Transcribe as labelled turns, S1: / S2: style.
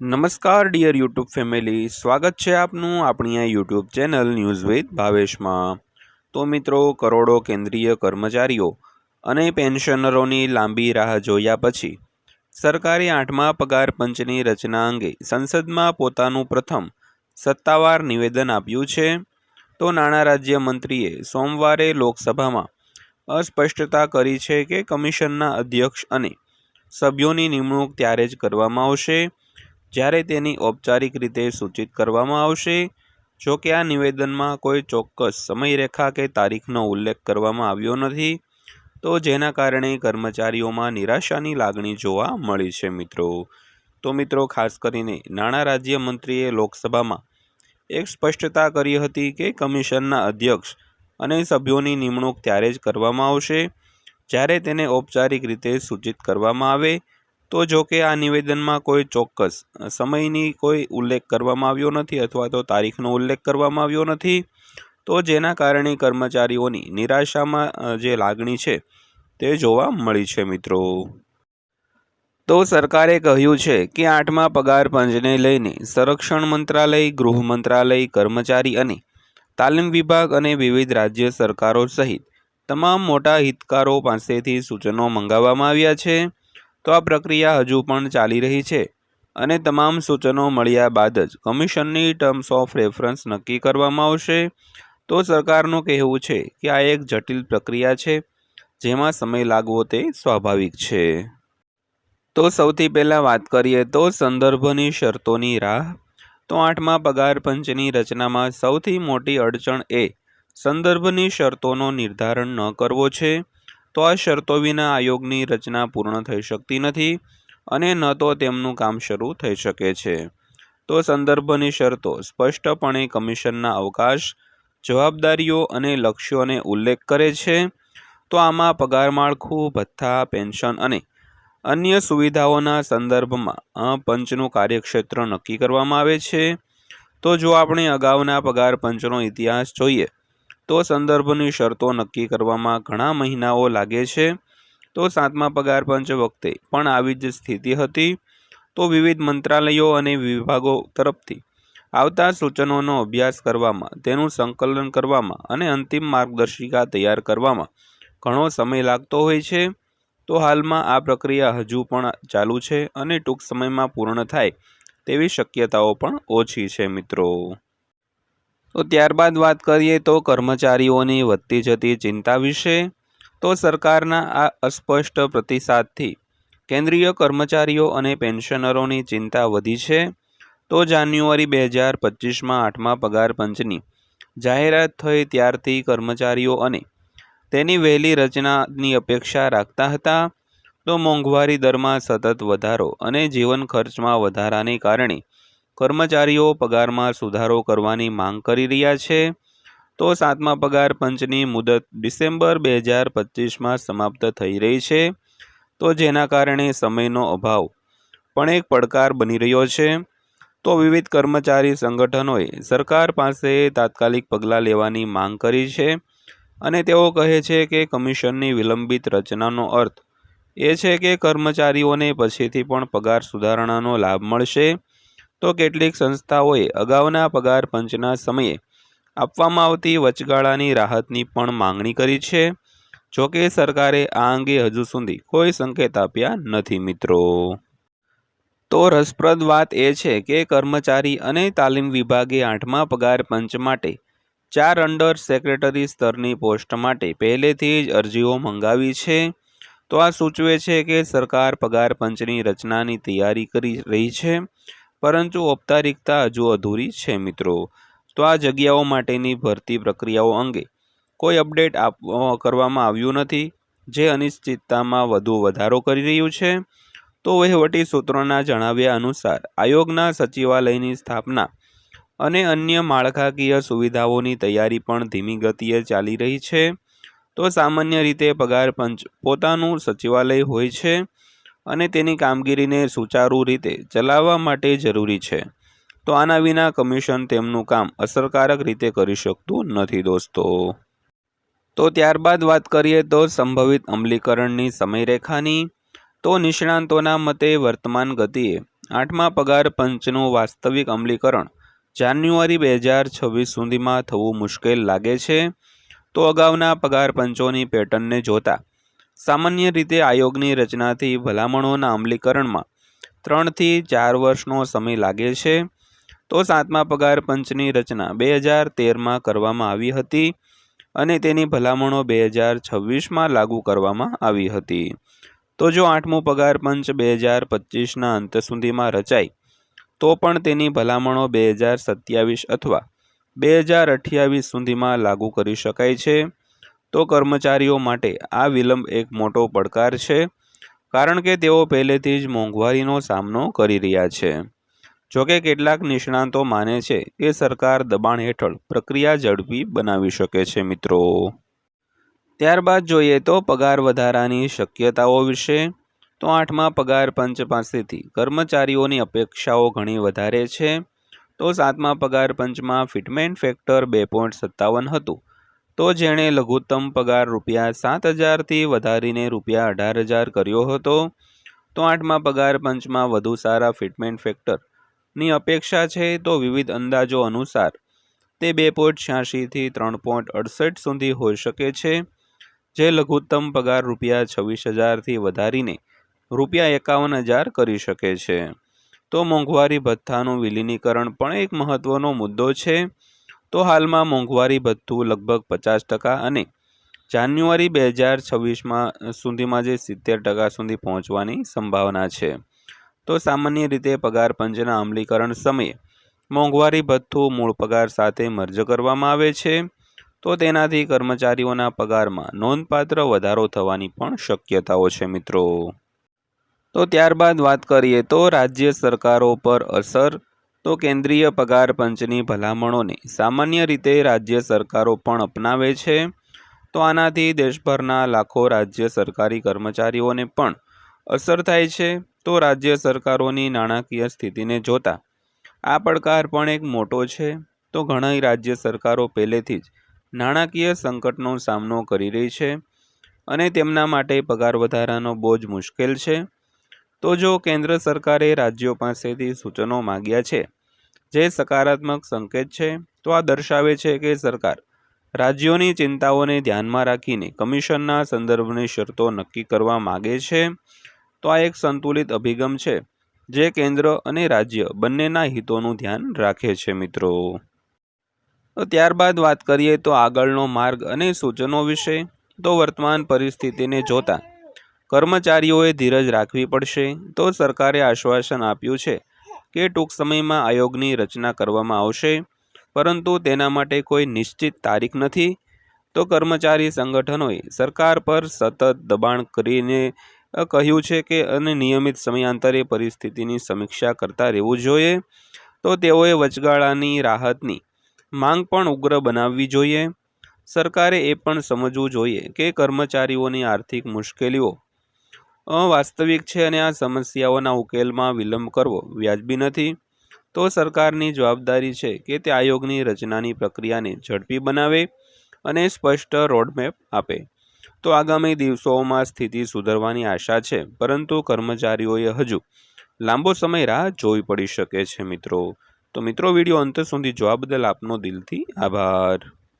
S1: નમસ્કાર dear YouTube family સ્વાગત છે આપનું આપણી આ યુટ્યુબ ચેનલ ન્યૂઝ વિથ ભાવેશમાં. તો મિત્રો, કરોડો કેન્દ્રીય કર્મચારીઓ અને પેન્શનરોની લાંબી રાહ જોયા પછી, સરકારે આઠમા પગાર પંચની રચના અંગે સંસદમાં પોતાનું પ્રથમ સત્તાવાર નિવેદન આપ્યું છે. તો નાણાં રાજ્યમંત્રીએ સોમવારે લોકસભામાં અસ્પષ્ટતા કરી છે કે કમિશનના અધ્યક્ષ અને સભ્યોની નિમણૂક ત્યારે જ કરવામાં આવશે. જ્યારે તેની ઔપચારિક રીતે સૂચિત કરવામાં આવશે જો કે આ નિવેદનમાં કોઈ ચોક્કસ સમયરેખા કે તારીખનો ઉલ્લેખ કરવામાં આવ્યો નથી, તો જેના કારણે કર્મચારીઓમાં નિરાશાની લાગણી જોવા મળી છે મિત્રો. તો મિત્રો, ખાસ કરીને નાણાં રાજ્યમંત્રીએ લોકસભામાં એક સ્પષ્ટતા કરી હતી કે કમિશનના અધ્યક્ષ અને સભ્યોની નિમણૂક ત્યારે જ કરવામાં આવશે, જ્યારે તેને ઔપચારિક રીતે સૂચિત કરવામાં આવે તો જો કે આ નિવેદનમાં કોઈ ચોક્કસ સમયની કોઈ ઉલ્લેખ કરવામાં આવ્યો નથી અથવા તો તારીખનો ઉલ્લેખ કરવામાં આવ્યો નથી, તો જેના કારણે કર્મચારીઓની નિરાશામાં જે લાગણી છે તે જોવા મળી છે મિત્રો. તો સરકારે કહ્યું છે કે આઠમા પગાર પંચને લઈને સંરક્ષણ મંત્રાલય, ગૃહ મંત્રાલય, કર્મચારી અને તાલીમ વિભાગ અને વિવિધ રાજ્ય સરકારો સહિત તમામ મોટા હિતકારો પાસેથી સૂચનો મંગાવવામાં આવ્યા છે. તો આ પ્રક્રિયા હજુ પણ ચાલી રહી છે અને તમામ સૂચનો મળ્યા બાદ જ કમિશનની ટર્મ્સ ઓફ રેફરન્સ નક્કી કરવામાં આવશે. તો સરકારનું કહેવું છે કે આ એક જટિલ પ્રક્રિયા છે, જેમાં સમય લાગવો તે સ્વાભાવિક છે. તો સૌથી પહેલાં વાત કરીએ તો સંદર્ભની શરતોની રાહ. તો આઠમા પગાર પંચની રચનામાં સૌથી મોટી અડચણ એ સંદર્ભની શરતોનો નિર્ધારણ ન કરવો છે. તો આ શરતો વિના આયોગની રચના પૂર્ણ થઈ શકતી નથી અને ન તો તેમનું કામ શરૂ થઈ શકે છે. તો સંદર્ભની શરતો. સ્પષ્ટપણે કમિશનના અવકાશ, જવાબદારીઓ અને લક્ષ્યોને ઉલ્લેખ કરે છે. તો આમાં પગાર માળખું, ભથ્થા, પેન્શન અને અન્ય સુવિધાઓના સંદર્ભમાં પંચનું કાર્યક્ષેત્ર નક્કી કરવામાં આવે છે. તો જો આપણે અગાઉના પગાર પંચનો ઇતિહાસ જોઈએ તો સંદર્ભની શરતો નક્કી કરવામાં ઘણા મહિનાઓ લાગે છે. તો સાતમા પગાર પંચ વખતે પણ આવી જ સ્થિતિ હતી. તો વિવિધ મંત્રાલયો અને વિભાગો તરફથી આવતા સૂચનોનો અભ્યાસ કરવામાં, તેનું સંકલન કરવામાં અને અંતિમ માર્ગદર્શિકા તૈયાર કરવામાં ઘણો સમય લાગતો હોય છે. તો હાલમાં આ પ્રક્રિયા હજુ પણ ચાલુ છે અને ટૂંક સમયમાં પૂર્ણ થાય તેવી શક્યતાઓ પણ ઓછી છે મિત્રો. તો ત્યારબાદ વાત કરીએ તો કર્મચારીઓની વધતી જતી ચિંતા વિશે, તો સરકારના આ અસ્પષ્ટ પ્રતિસાદથી કેન્દ્રીય કર્મચારીઓ અને પેન્શનરોની ચિંતા વધી છે. તો જાન્યુઆરી બે હજાર પચીસમાં આઠમા પગાર પંચની જાહેરાત થઈ ત્યારથી કર્મચારીઓ અને તેની વહેલી રચનાની અપેક્ષા રાખતા હતા. તો મોંઘવારી દરમાં સતત વધારો અને જીવન ખર્ચમાં વધારાને કારણે કર્મચારીઓ પગારમાં સુધારો કરવાની માંગ કરી રહ્યા છે. તો સાતમા પગાર પંચની મુદત ડિસેમ્બર બે હજાર પચીસમાં સમાપ્ત થઈ રહી છે. તો જેના કારણે સમયનો અભાવ પણ એક પડકાર બની રહ્યો છે. તો વિવિધ કર્મચારી સંગઠનોએ સરકાર પાસે તાત્કાલિક પગલાં લેવાની માંગ કરી છે અને તેઓ કહે છે કે કમિશનની વિલંબિત રચનાનો અર્થ એ છે કે કર્મચારીઓને પછીથી પણ પગાર સુધારણાનો લાભ મળશે. તો કેટલીક સંસ્થાઓએ અગાઉના પગાર પંચના સમયે આપવામાં આવતી વચગાળાની રાહતની પણ માંગણી કરી છે. જોકે સરકારે આ અંગે હજુ સુધી કોઈ સંકેત આપ્યા નથી, મિત્રો. તો રસપ્રદ વાત એ છે કે કર્મચારી અને તાલીમ વિભાગે આઠમા પગાર પંચ માટે ચાર અંડર સેક્રેટરી સ્તરની પોસ્ટ માટે પહેલેથી જ અરજીઓ મંગાવી છે. તો આ સૂચવે છે કે સરકાર પગાર પંચની રચનાની તૈયારી કરી રહી છે. પરંતુ ઔપચારિકતા હજુ અધૂરી છે, મિત્રો. તો આ જગ્યાઓ માટેની ભરતી પ્રક્રિયાઓ અંગે કોઈ અપડેટ આપ કરવામાં આવ્યું નથી, જે અનિશ્ચિતતામાં વધુ વધારો કરી રહ્યું છે? તો વહીવટી સૂત્રોના જણાવ્યા અનુસાર, આયોગના સચિવાલયની સ્થાપના અને અન્ય માળખાકીય સુવિધાઓની તૈયારી પણ ધીમી ગતિએ ચાલી રહી છે. તો સામાન્ય રીતે પગાર પંચ પોતાનું સચિવાલય હોય છે અને તેની કામગીરીને સુચારુ રીતે ચલાવવા માટે જરૂરી છે. તો આના વિના કમિશન તેમનું કામ અસરકારક રીતે કરી શકતું નથી દોસ્તો. તો ત્યારબાદ વાત કરીએ તો સંભવિત અમલીકરણની સમયરેખાની. તો નિષ્ણાંતોના મતે વર્તમાન ગતિએ આઠમા પગાર પંચનું વાસ્તવિક અમલીકરણ જાન્યુઆરી બે હજાર છવ્વીસ સુધીમાં થવું મુશ્કેલ લાગે છે. તો અગાઉના પગાર પંચોની પેટર્નને જોતા સામાન્ય રીતે આયોગની રચનાથી ભલામણોના અમલીકરણમાં ત્રણથી ચાર વર્ષનો સમય લાગે છે. તો સાતમા પગાર પંચની રચના બે હજાર તેરમાં કરવામાં આવી હતી અને તેની ભલામણો બે હજાર છવ્વીસમાં લાગુ કરવામાં આવી હતી. તો જો આઠમું પગાર પંચ બે હજાર પચીસના અંત સુધીમાં રચાય, તો પણ તેની ભલામણો બે હજાર સત્યાવીસ અથવા બે હજાર અઠ્યાવીસ સુધીમાં લાગુ કરી શકાય છે. તો કર્મચારીઓ માટે આ વિલંબ એક મોટો પડકાર છે, કારણ કે તેઓ પહેલેથી જ મોંઘવારીનો સામનો કરી રહ્યા છે. જોકે કેટલાક નિષ્ણાંતો માને છે કે સરકાર દબાણ હેઠળ પ્રક્રિયા ઝડપી બનાવી શકે છે મિત્રો. ત્યારબાદ જોઈએ તો પગાર વધારાની શક્યતાઓ વિશે. તો આઠમા પગાર પંચ પાસેથી કર્મચારીઓની અપેક્ષાઓ ઘણી વધારે છે. તો સાતમા પગાર પંચમાં ફિટમેન્ટ ફેક્ટર બે પોઈન્ટ સત્તાવન હતું. તો જેણે લઘુત્તમ પગાર રૂપિયા સાત હજારથી વધારીને રૂપિયા અઢાર હજાર કર્યો હતો, તો આઠમા પગાર પંચમાં વધુ સારા ફિટમેન્ટ ફેક્ટરની અપેક્ષા છે તો વિવિધ અંદાજો અનુસાર તે બે પોઈન્ટ છ્યાસીથી ત્રણ પોઈન્ટ અડસઠ સુધી હોઈ શકે છે, જે લઘુત્તમ પગાર રૂપિયા છવ્વીસ હજારથી વધારીને રૂપિયા એકાવન હજાર કરી શકે છે. તો મોંઘવારી ભથ્થાનું વિલીનીકરણ પણ એક મહત્ત્વનો મુદ્દો છે તો હાલમાં મોંઘવારી ભથ્થું લગભગ પચાસ ટકા અને જાન્યુઆરી બે હજાર છવ્વીસમાં સુધીમાં જે સિત્તેર ટકા સુધી પહોંચવાની સંભાવના છે. તો સામાન્ય રીતે પગાર પંચના અમલીકરણ સમયે મોંઘવારી ભથ્થું મૂળ પગાર સાથે મર્જ કરવામાં આવે છે. તો તેનાથી કર્મચારીઓના પગારમાં નોંધપાત્ર વધારો થવાની પણ શક્યતાઓ છે મિત્રો. તો ત્યારબાદ વાત કરીએ તો રાજ્ય સરકારો પર અસર તો કેન્દ્રીય પગાર પંચની ભલામણોને સામાન્ય રીતે રાજ્ય સરકારો પણ અપનાવે છે. તો આનાથી દેશભરના લાખો રાજ્ય સરકારી કર્મચારીઓને પણ અસર થાય છે. તો રાજ્ય સરકારોની નાણાકીય સ્થિતિને જોતા આ પડકાર પણ એક મોટો છે. તો ઘણા રાજ્ય સરકારો પહેલેથી જ નાણાકીય સંકટનો સામનો કરી રહી છે અને તેમના માટે પગાર વધારાનો બોજ મુશ્કેલ છે. તો જો કેન્દ્ર સરકારે રાજ્યો પાસેથી સૂચનો માગ્યા છે, જે સકારાત્મક સંકેત છે, તો આ દર્શાવે છે કે સરકાર રાજ્યોની ચિંતાઓને ધ્યાનમાં રાખીને કમિશનના સંદર્ભની શરતો નક્કી કરવા માગે છે, તો આ એક સંતુલિત અભિગમ છે, જે કેન્દ્ર અને રાજ્ય બંનેના હિતોનું ધ્યાન રાખે છે મિત્રો. ત્યારબાદ વાત કરીએ તો આગળનો માર્ગ અને સૂચનો વિશે, તો વર્તમાન પરિસ્થિતિને જોતા કર્મચારીઓએ ધીરજ રાખવી પડશે તો સરકારે આશ્વાસન આપ્યું છે કે ટૂંક સમયમાં આયોગની રચના કરવામાં આવશે, પરંતુ તેના માટે કોઈ નિશ્ચિત તારીખ નથી. તો કર્મચારી સંગઠનોએ સરકાર પર સતત દબાણ કરીને કહ્યું છે કે અને નિયમિત સમયાંતરે પરિસ્થિતિની સમીક્ષા કરતા રહેવું જોઈએ, તો તેઓએ વચગાળાની રાહતની માંગ પણ ઉગ્ર બનાવવી જોઈએ. સરકારે એ પણ સમજવું જોઈએ કે કર્મચારીઓની આર્થિક મુશ્કેલીઓ વાસ્તવિક છે અને આ સમસ્યાઓના ઉકેલમાં વિલંબ કરવો વ્યાજબી નથી. તો સરકારની જવાબદારી છે કે તે આયોગની રચનાની પ્રક્રિયાને ઝડપી બનાવે અને સ્પષ્ટ રોડમેપ આપે. તો આગામી દિવસોમાં સ્થિતિ સુધરવાની આશા છે, પરંતુ કર્મચારીઓએ હજુ લાંબો સમય રાહ જોવી પડી શકે છે મિત્રો. તો મિત્રો, વીડિયો અંત સુધી જોવા બદલ આપનો દિલથી આભાર.